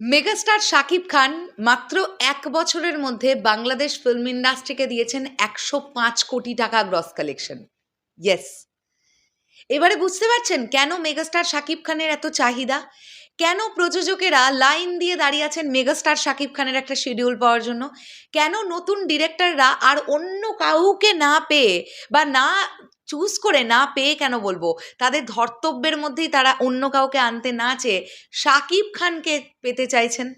Megastar Shakib খান মাত্র এক বছরের মধ্যে বাংলাদেশ ফিল্ম ইন্ডাস্ট্রিকে দিয়েছেন একশো পাঁচ কোটি টাকা গ্রস কালেকশন ইয়েস এবারে বুঝতে পারছেন কেন মেগাস্টার শাকিব খানের এত চাহিদা? কেন প্রযোজকেরা লাইন দিয়ে দাঁড়িয়ে আছেন মেগাস্টার শাকিব খানের একটা শিডিউল পাওয়ার জন্য? কেন নতুন ডিরেক্টররা আর অন্য কাউকে না পেয়ে বা না চুজ করে না পেয়ে কেন বলব? তাদের ধর্তব্যের মধ্যেই তারা অন্য কাউকে আনতে না চেয়ে শাকিব খানকে পেতে চাইছেন।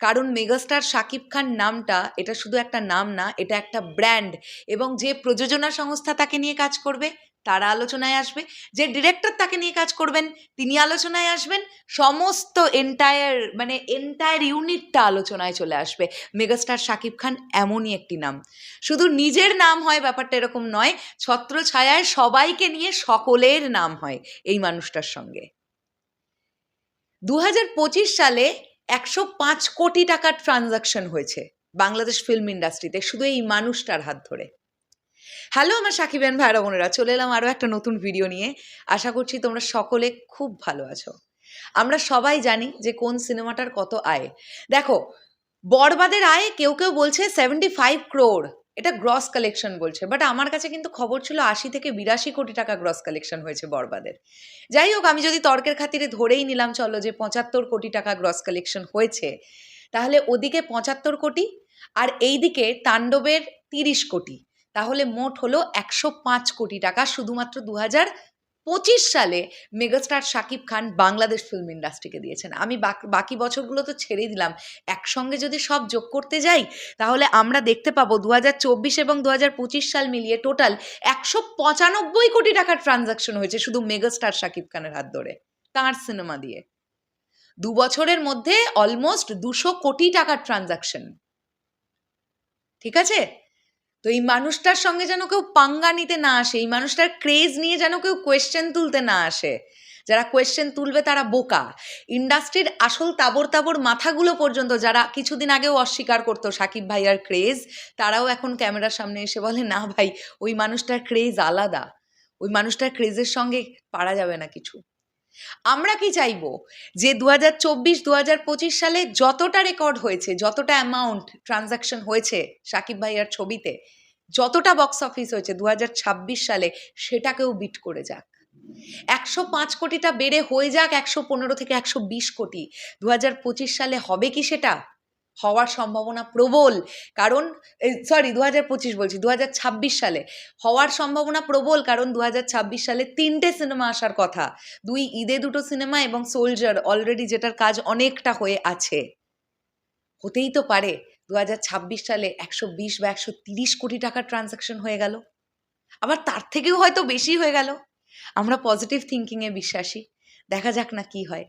কারণ মেগাস্টার শাকিব খান নামটা, এটা শুধু একটা নাম না, এটা একটা ব্র্যান্ড এবং যে প্রযোজনা সংস্থা তাকে নিয়ে কাজ করবে তারা আলোচনায় আসবে। যে ডিরেক্টর তাকে নিয়ে কাজ করবেন, তিনি আলোচনায় আসবেন, সমস্ত এন্টায়ার মানে এন্টায়ার ইউনিটটা আলোচনায় চলে আসবে। মেগাস্টার শাকিব খান এমনই একটি নাম। শুধু নিজের নাম হয় ব্যাপারটা এরকম নয় ছত্র ছায়ায় সবাইকে নিয়ে সকলের নাম হয় এই মানুষটার সঙ্গে। দু হাজার পঁচিশ সালে একশো পাঁচ কোটি টাকার ট্রানজাকশন হয়েছে বাংলাদেশ ফিল্ম ইন্ডাস্ট্রিতে শুধু এই মানুষটার হাত ধরে। হ্যালো আমার সাকিবেন ভাইরা বোনেরা, চলে এলাম আরও একটা নতুন ভিডিও নিয়ে। আশা করছি তোমরা সকলে খুব ভালো আছো। আমরা সবাই জানি যে কোন সিনেমাটার কত আয়। দেখো, বরবাদের আয় কেউ কেউ বলছে সেভেন্টি ফাইভ ক্রোর এটা গ্রস কালেকশন বলছে বাট আমার কাছে কিন্তু খবর ছিল আশি থেকে বিরাশি কোটি টাকা গ্রস কালেকশন হয়েছে বরবাদের। যাই হোক, আমি যদি তর্কের খাতিরে ধরেই নিলাম, চলো যে পঁচাত্তর কোটি টাকা গ্রস কালেকশন হয়েছে, তাহলে ওদিকে পঁচাত্তর কোটি আর এইদিকে তাণ্ডবের তিরিশ কোটি। তাহলে মোট হলো একশো পাঁচ কোটি টাকা। শুধুমাত্র দু হাজার পঁচিশ সালে মেগাস্টার শাকিব খান বাংলাদেশ ফিল্ম ইন্ডাস্ট্রিকে দিয়েছেন। আমি বাক- বছরগুলো তো ছেড়েই দিলাম। একসঙ্গে যদি সব যোগ করতে যাই, তাহলে আমরা দেখতে পাবো দু হাজার চব্বিশ এবং দু হাজার পঁচিশ সাল মিলিয়ে টোটাল একশো পঁচানব্বই কোটি টাকার ট্রানজাকশন হয়েছে শুধু মেগাস্টার শাকিব খানের হাত ধরে, তাঁর সিনেমা দিয়ে। দু বছরের মধ্যে অলমোস্ট দুশো কোটি টাকার ট্রানজাকশন ঠিক আছে? তো এই মানুষটার সঙ্গে যেন কেউ পাঙ্গা নিতে না আসে, এই মানুষটার ক্রেজ নিয়ে যেন কেউ কোয়েশ্চেন তুলতে না আসে। যারা কোয়েশ্চেন তুলবে তারা বোকা। ইন্ডাস্ট্রির আসল তাবর তাবর মাথাগুলো পর্যন্ত যারা কিছুদিন আগেও অস্বীকার করতো সাকিব ভাইয়ার ক্রেজ তারাও এখন ক্যামেরার সামনে এসে বলে, না ভাই, ওই মানুষটার ক্রেজ আলাদা। ওই মানুষটার ক্রেজের সঙ্গে পারা যাবে না কিছু। আমরা কি চাইব? যে দু হাজার চব্বিশ পঁচিশ সালে যতটা রেকর্ড হয়েছে, যতটা অ্যামাউন্ট ট্রানজাকশন হয়েছে সাকিব ভাইয়ার ছবিতে, যতটা বক্স অফিস হয়েছে দু সালে, সেটাকেও বিট করে যাক। একশো পাঁচ কোটিটা বেড়ে হয়ে যাক, একশো পনেরো থেকে একশো বিশ কোটি। দু সালে হবে কি সেটা? হওয়ার সম্ভাবনা প্রবল। কারণ সরি দু হাজার পঁচিশ বলছি দু হাজার ছাব্বিশ সালে। হওয়ার সম্ভাবনা প্রবল কারণ দু হাজার ছাব্বিশ সালে তিনটে সিনেমা আসার কথা। দুই ঈদে দুটো সিনেমা এবং সোলজার অলরেডি যেটার কাজ অনেকটা হয়ে আছে। হতেই তো পারে দু হাজার ছাব্বিশ সালে একশো বিশ বা একশো তিরিশ কোটি টাকার ট্রানজাকশন হয়ে গেল। আবার তার থেকেও হয়তো বেশি হয়ে গেল। আমরা পজিটিভ থিঙ্কিংয়ে বিশ্বাসী। দেখা যাক না কি হয়।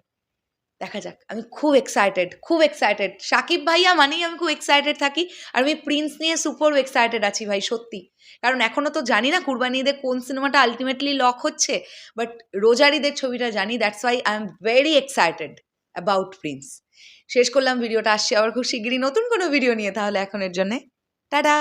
দেখা যাক, আমি খুব এক্সাইটেড খুব এক্সাইটেড সাকিব ভাইয়া মানেই আমি খুব এক্সাইটেড থাকি আর আমি প্রিন্স নিয়ে সুপার এক্সাইটেড আছি ভাই, সত্যি। কারণ এখনও তো জানি না কুরবানি ঈদে কোন সিনেমাটা আলটিমেটলি লক হচ্ছে বাট রোজার ঈদের ছবিটা জানি that's why I am very excited about Prince শেষ করলাম, ভিডিওটা আসছে আবার খুব শিগগিরই নতুন কোনো ভিডিও নিয়ে, তাহলে এখনের জন্যে, টাটা!